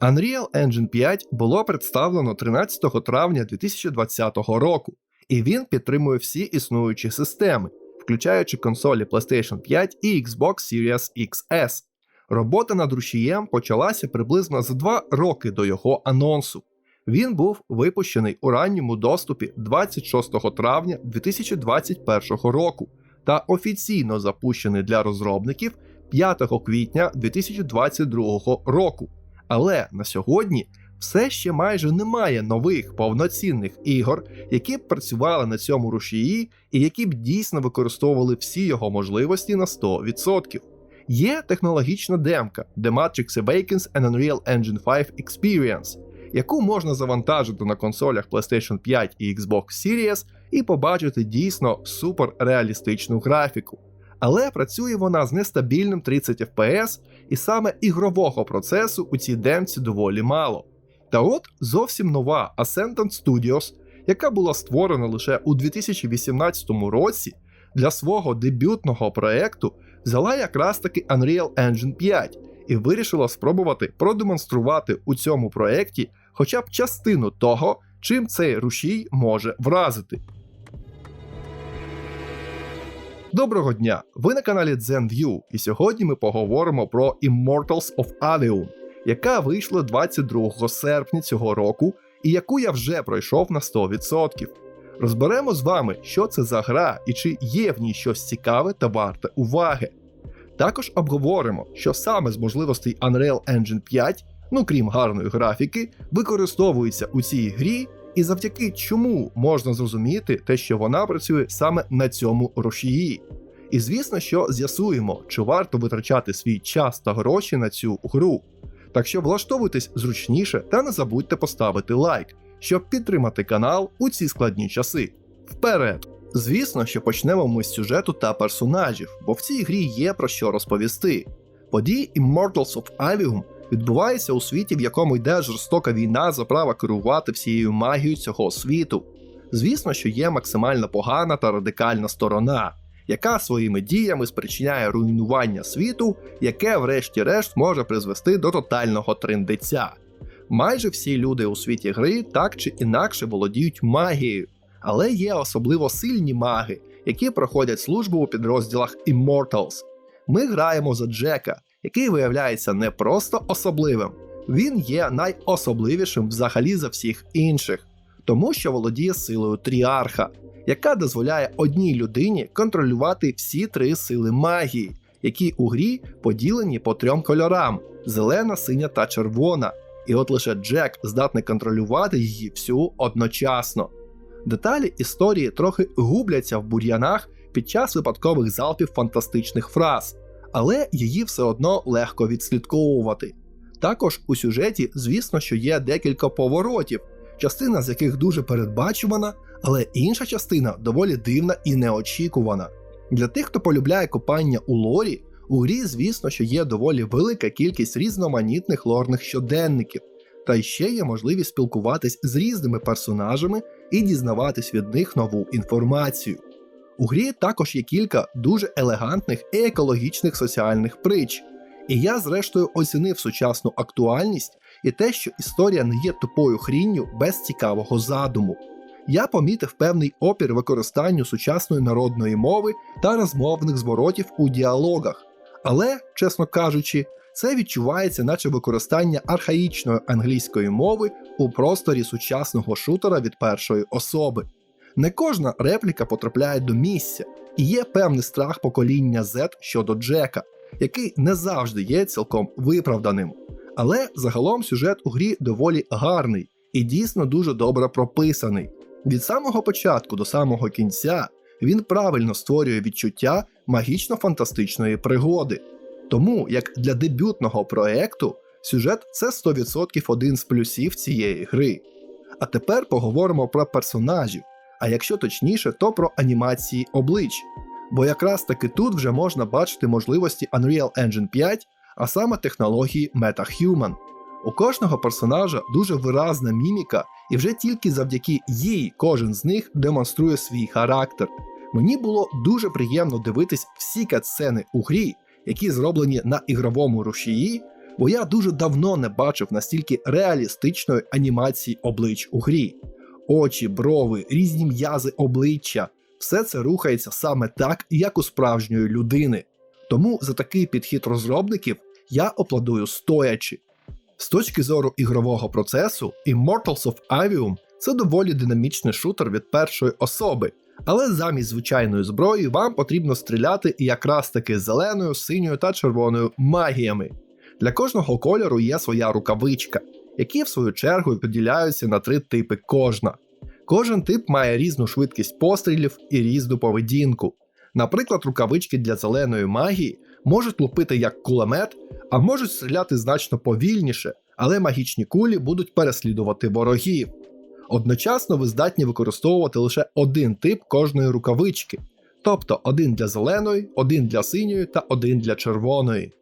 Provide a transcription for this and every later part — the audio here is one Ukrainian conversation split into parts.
Unreal Engine 5 було представлено 13 травня 2020 року, і він підтримує всі існуючі системи, включаючи консолі PlayStation 5 і Xbox Series XS. Робота над рушієм почалася приблизно за два роки до його анонсу. Він був випущений у ранньому доступі 26 травня 2021 року та офіційно запущений для розробників 5 квітня 2022 року. Але на сьогодні все ще майже немає нових повноцінних ігор, які б працювали на цьому рушії і які б дійсно використовували всі його можливості на 100%. Є технологічна демка The Matrix Awakens and Unreal Engine 5 Experience, яку можна завантажити на консолях PlayStation 5 і Xbox Series і побачити дійсно суперреалістичну графіку. Але працює вона з нестабільним 30 FPS, і саме ігрового процесу у цій демці доволі мало. Та от зовсім нова Ascendant Studios, яка була створена лише у 2018 році, для свого дебютного проекту взяла якраз таки Unreal Engine 5 і вирішила спробувати продемонструвати у цьому проєкті хоча б частину того, чим цей рушій може вразити. Доброго дня! Ви на каналі ZenView, і сьогодні ми поговоримо про Immortals of Aveum, яка вийшла 22 серпня цього року і яку я вже пройшов на 100%. Розберемо з вами, що це за гра і чи є в ній щось цікаве та варте уваги. Також обговоримо, що саме з можливостей Unreal Engine 5, ну крім гарної графіки, використовується у цій грі, і завдяки чому можна зрозуміти те, що вона працює саме на цьому рушії. І звісно, що з'ясуємо, чи варто витрачати свій час та гроші на цю гру. Так що влаштовуйтесь зручніше та не забудьте поставити лайк, щоб підтримати канал у ці складні часи. Вперед! Звісно, що почнемо ми з сюжету та персонажів, бо в цій грі є про що розповісти. Події Immortals of Aveum відбуваються у світі, в якому йде жорстока війна за право керувати всією магією цього світу. Звісно, що є максимально погана та радикальна сторона, яка своїми діями спричиняє руйнування світу, яке, врешті-решт, може призвести до тотального триндиця. Майже всі люди у світі гри так чи інакше володіють магією, але є особливо сильні маги, які проходять службу у підрозділах Immortals. Ми граємо за Джека, який виявляється не просто особливим, він є найособливішим взагалі за всіх інших, тому що володіє силою тріарха, яка дозволяє одній людині контролювати всі три сили магії, які у грі поділені по трьом кольорам: зелена, синя та червона. І от лише Джек здатний контролювати її всю одночасно. Деталі історії трохи губляться в бур'янах під час випадкових залпів фантастичних фраз, але її все одно легко відслідковувати. Також у сюжеті, звісно, що є декілька поворотів, частина з яких дуже передбачувана, але інша частина доволі дивна і неочікувана. Для тих, хто полюбляє копання у лорі, у грі, звісно, що є доволі велика кількість різноманітних лорних щоденників, та ще є можливість спілкуватись з різними персонажами і дізнаватись від них нову інформацію. У грі також є кілька дуже елегантних і екологічних соціальних притч, і я, зрештою, оцінив сучасну актуальність і те, що історія не є тупою хрінню без цікавого задуму. Я помітив певний опір використанню сучасної народної мови та розмовних зворотів у діалогах, але, чесно кажучи, це відчувається, наче використання архаїчної англійської мови у просторі сучасного шутера від першої особи. Не кожна репліка потрапляє до місця, і є певний страх покоління Z щодо Джека, який не завжди є цілком виправданим. Але загалом сюжет у грі доволі гарний і дійсно дуже добре прописаний. Від самого початку до самого кінця він правильно створює відчуття магічно-фантастичної пригоди. Тому як для дебютного проекту сюжет це 100% один з плюсів цієї гри. А тепер поговоримо про персонажів, а якщо точніше, то про анімації облич. Бо якраз таки тут вже можна бачити можливості Unreal Engine 5, а саме технології MetaHuman. У кожного персонажа дуже виразна міміка, і вже тільки завдяки їй кожен з них демонструє свій характер. Мені було дуже приємно дивитись всі катсцени у грі, які зроблені на ігровому рушії, бо я дуже давно не бачив настільки реалістичної анімації облич у грі. Очі, брови, різні м'язи обличчя все це рухається саме так, як у справжньої людини. Тому за такий підхід розробників я аплодую стоячи. З точки зору ігрового процесу, Immortals of Avium це доволі динамічний шутер від першої особи, але замість звичайної зброї вам потрібно стріляти якраз таки зеленою, синьою та червоною магіями. Для кожного кольору є своя рукавичка, які в свою чергу поділяються на три типи кожна. Кожен тип має різну швидкість пострілів і різну поведінку. Наприклад, рукавички для зеленої магії можуть лупити як кулемет, а можуть стріляти значно повільніше, але магічні кулі будуть переслідувати ворогів. Одночасно ви здатні використовувати лише один тип кожної рукавички, тобто один для зеленої, один для синьої та один для червоної.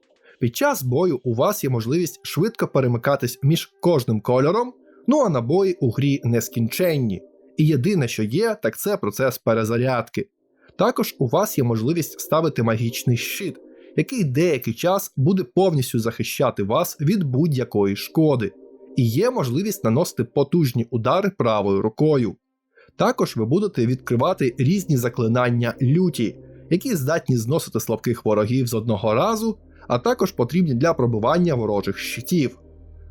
Під час бою у вас є можливість швидко перемикатись між кожним кольором, ну а набої у грі нескінченні. І єдине, що є, так це процес перезарядки. Також у вас є можливість ставити магічний щит, який деякий час буде повністю захищати вас від будь-якої шкоди, і є можливість наносити потужні удари правою рукою. Також ви будете відкривати різні заклинання люті, які здатні зносити слабких ворогів з одного разу, а також потрібні для пробивання ворожих щитів.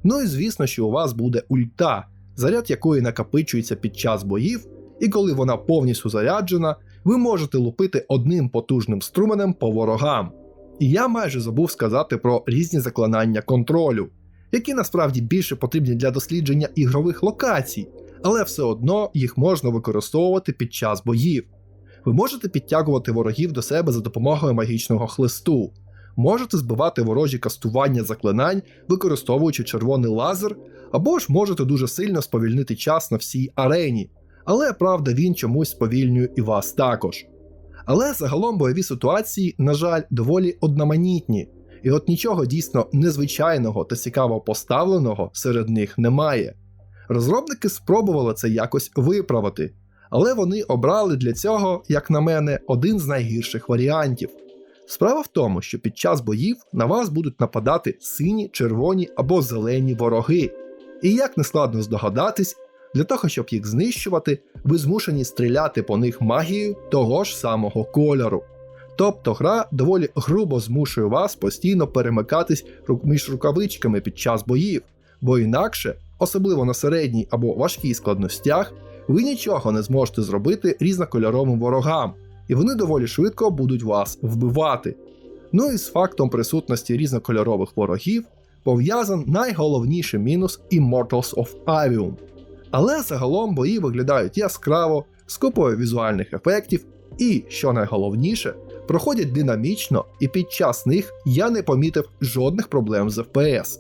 Ну і звісно, що у вас буде ульта, заряд якої накопичується під час боїв, і коли вона повністю заряджена, ви можете лупити одним потужним струменем по ворогам. І я майже забув сказати про різні заклинання контролю, які насправді більше потрібні для дослідження ігрових локацій, але все одно їх можна використовувати під час боїв. Ви можете підтягувати ворогів до себе за допомогою магічного хлисту, можете збивати ворожі кастування заклинань, використовуючи червоний лазер, або ж можете дуже сильно сповільнити час на всій арені. Але правда, він чомусь сповільнює і вас також. Але загалом бойові ситуації, на жаль, доволі одноманітні, і от нічого дійсно незвичайного та цікаво поставленого серед них немає. Розробники спробували це якось виправити, але вони обрали для цього, як на мене, один з найгірших варіантів. Справа в тому, що під час боїв на вас будуть нападати сині, червоні або зелені вороги. І як не складно здогадатись, для того, щоб їх знищувати, ви змушені стріляти по них магією того ж самого кольору. Тобто гра доволі грубо змушує вас постійно перемикатись між рукавичками під час боїв, бо інакше, особливо на середній або важкій складностях, ви нічого не зможете зробити різнокольоровим ворогам, і вони доволі швидко будуть вас вбивати. Ну і з фактом присутності різнокольорових ворогів пов'язан найголовніший мінус Immortals of Avium. Але загалом бої виглядають яскраво, з купою візуальних ефектів, і, що найголовніше, проходять динамічно, і під час них я не помітив жодних проблем з FPS.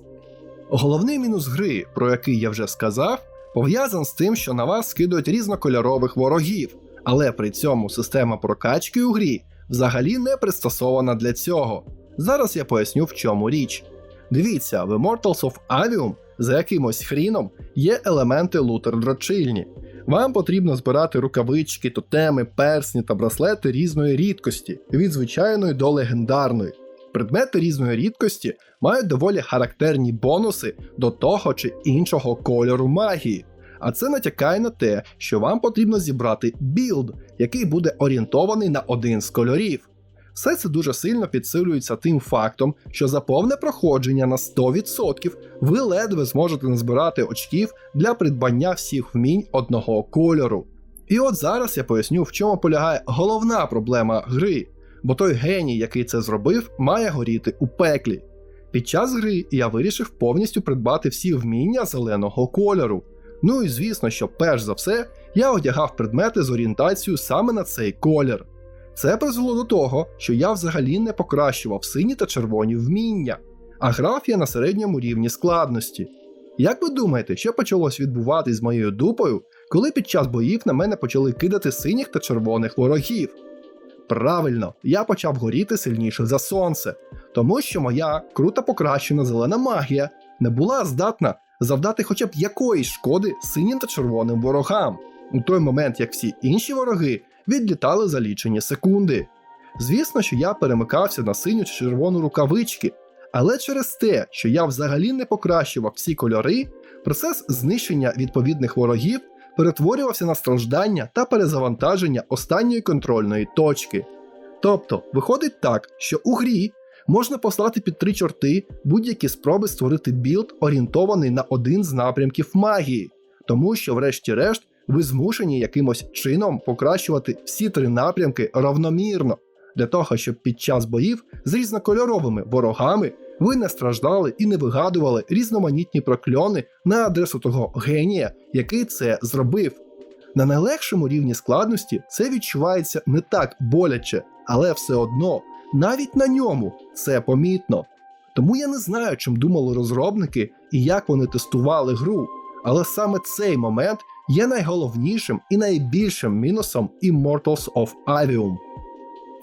Головний мінус гри, про який я вже сказав, пов'язан з тим, що на вас скидують різнокольорових ворогів, але при цьому система прокачки у грі взагалі не пристосована для цього. Зараз я поясню в чому річ. Дивіться, в Immortals of Avium за якимось хріном є елементи лутер дрочильні. Вам потрібно збирати рукавички, тотеми, персні та браслети різної рідкості, від звичайної до легендарної. Предмети різної рідкості мають доволі характерні бонуси до того чи іншого кольору магії. А це натякає на те, що вам потрібно зібрати білд, який буде орієнтований на один з кольорів. Все це дуже сильно підсилюється тим фактом, що за повне проходження на 100% ви ледве зможете назбирати очків для придбання всіх вмінь одного кольору. І от зараз я поясню, в чому полягає головна проблема гри, бо той геній, який це зробив, має горіти у пеклі. Під час гри я вирішив повністю придбати всі вміння зеленого кольору. Ну і звісно, що перш за все я одягав предмети з орієнтацією саме на цей колір. Це призвело до того, що я взагалі не покращував сині та червоні вміння, а грав я на середньому рівні складності. Як ви думаєте, що почалось відбуватись з моєю дупою, коли під час боїв на мене почали кидати синіх та червоних ворогів? Правильно, я почав горіти сильніше за сонце, тому що моя круто покращена зелена магія не була здатна завдати хоча б якоїсь шкоди синім та червоним ворогам, у той момент як всі інші вороги відлітали за лічені секунди. Звісно, що я перемикався на синю чи червону рукавички, Але через те, що я взагалі не покращував всі кольори, процес знищення відповідних ворогів перетворювався на страждання та перезавантаження останньої контрольної точки. Тобто, виходить так, що у грі можна послати під три чорти будь-які спроби створити білд, орієнтований на один з напрямків магії, тому що, врешті-решт, ви змушені якимось чином покращувати всі три напрямки равномірно, для того, щоб під час боїв з різнокольоровими ворогами ви не страждали і не вигадували різноманітні прокльони на адресу того генія, який це зробив. На найлегшому рівні складності це відчувається не так боляче, але все одно, навіть на ньому це помітно. Тому я не знаю, чим думали розробники і як вони тестували гру, але саме цей момент є найголовнішим і найбільшим мінусом Immortals of Avium.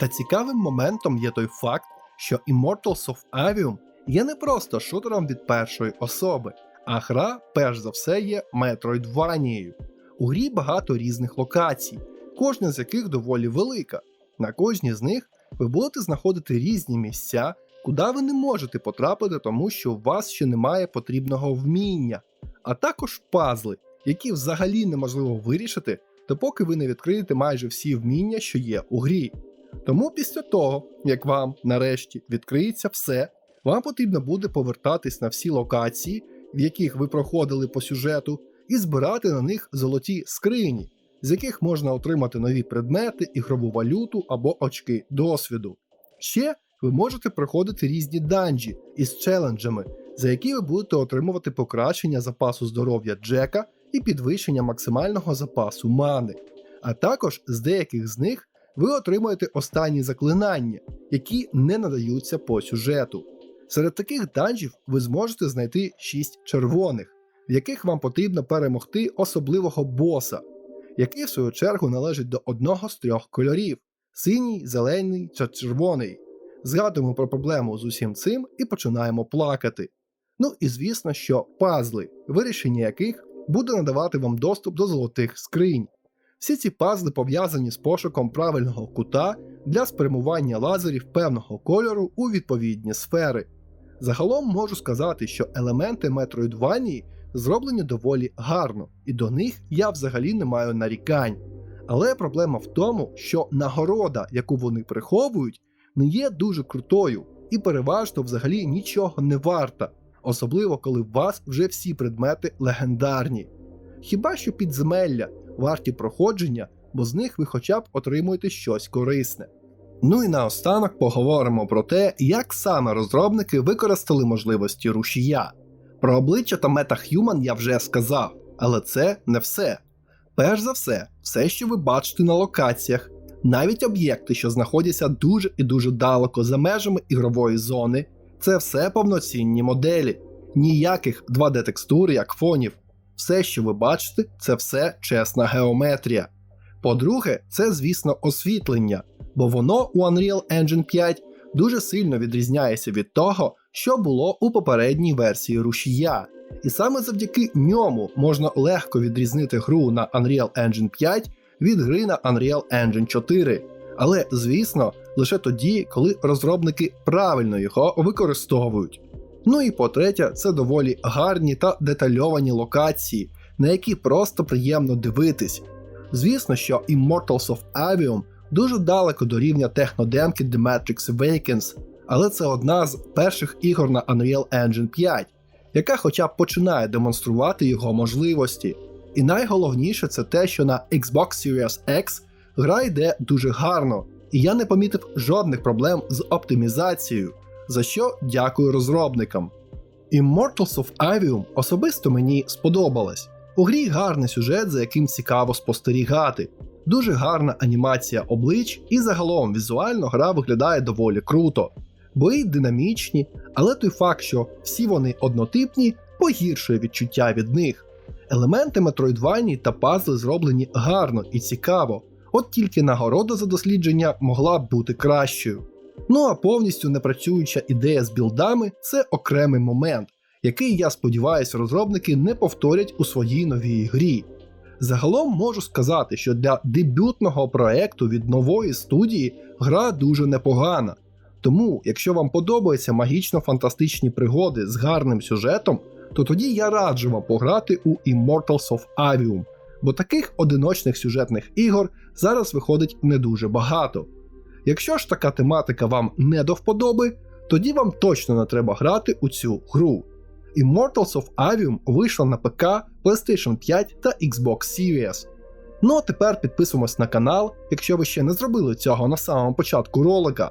Та цікавим моментом є той факт, що Immortals of Avium є не просто шутером від першої особи, а гра, перш за все, є метроїдванією. У грі багато різних локацій, кожна з яких доволі велика. На кожній з них ви будете знаходити різні місця, куди ви не можете потрапити, тому що у вас ще немає потрібного вміння, а також пазли, які взагалі неможливо вирішити, допоки ви не відкриєте майже всі вміння, що є у грі. Тому після того, як вам нарешті відкриється все, вам потрібно буде повертатись на всі локації, в яких ви проходили по сюжету, і збирати на них золоті скрині, з яких можна отримати нові предмети, ігрову валюту або очки досвіду. Ще ви можете проходити різні данжі із челенджами, за які ви будете отримувати покращення запасу здоров'я Джека і підвищення максимального запасу мани. А також з деяких з них ви отримуєте останні заклинання, які не надаються по сюжету. Серед таких данжів ви зможете знайти 6 червоних, в яких вам потрібно перемогти особливого боса, який в свою чергу належить до одного з трьох кольорів: синій, зелений та червоний. Згадуємо про проблему з усім цим і починаємо плакати. Ну і звісно, що пазли, вирішення яких буде надавати вам доступ до золотих скринь. Всі ці пазли пов'язані з пошуком правильного кута для спрямування лазерів певного кольору у відповідні сфери. Загалом можу сказати, що елементи Metroidvania зроблені доволі гарно, і до них я взагалі не маю нарікань. Але проблема в тому, що нагорода, яку вони приховують, не є дуже крутою і переважно взагалі нічого не варта, особливо коли у вас вже всі предмети легендарні. Хіба що підземелля варті проходження, бо з них ви хоча б отримуєте щось корисне. Ну і наостанок поговоримо про те, як саме розробники використали можливості рушія. Про обличчя та MetaHuman я вже сказав, але це не все. Перш за все, все, що ви бачите на локаціях, навіть об'єкти, що знаходяться дуже і дуже далеко за межами ігрової зони, це все повноцінні моделі, ніяких 2D-текстур, як фонів. Все, що ви бачите, це все чесна геометрія. По-друге, це, звісно, освітлення, бо воно у Unreal Engine 5 дуже сильно відрізняється від того, що було у попередній версії рушія. І саме завдяки ньому можна легко відрізнити гру на Unreal Engine 5 від гри на Unreal Engine 4. Але, звісно, лише тоді, коли розробники правильно його використовують. Ну і по-третє, це доволі гарні та детальовані локації, на які просто приємно дивитись. Звісно, що Immortals of Avium дуже далеко до рівня технодемки The Matrix Awakens, але це одна з перших ігор на Unreal Engine 5, яка хоча б починає демонструвати його можливості. І найголовніше це те, що на Xbox Series X гра йде дуже гарно, і я не помітив жодних проблем з оптимізацією, за що дякую розробникам. Immortals of Avium особисто мені сподобалась. У грі гарний сюжет, за яким цікаво спостерігати, дуже гарна анімація облич, і загалом візуально гра виглядає доволі круто. Бої динамічні, але той факт, що всі вони однотипні, погіршує відчуття від них. Елементи метроїдвані та пазли зроблені гарно і цікаво, от тільки нагорода за дослідження могла б бути кращою. Ну а повністю непрацююча ідея з білдами це окремий момент, який, я сподіваюся, розробники не повторять у своїй новій грі. Загалом можу сказати, що для дебютного проекту від нової студії гра дуже непогана. Тому, якщо вам подобаються магічно-фантастичні пригоди з гарним сюжетом, то тоді я раджу вам пограти у Immortals of Avium, бо таких одиночних сюжетних ігор зараз виходить не дуже багато. Якщо ж така тематика вам не до вподоби, тоді вам точно не треба грати у цю гру. Immortals of Avium вийшла на ПК, PlayStation 5 та Xbox Series. Ну а тепер підписуємось на канал, якщо ви ще не зробили цього на самому початку ролика.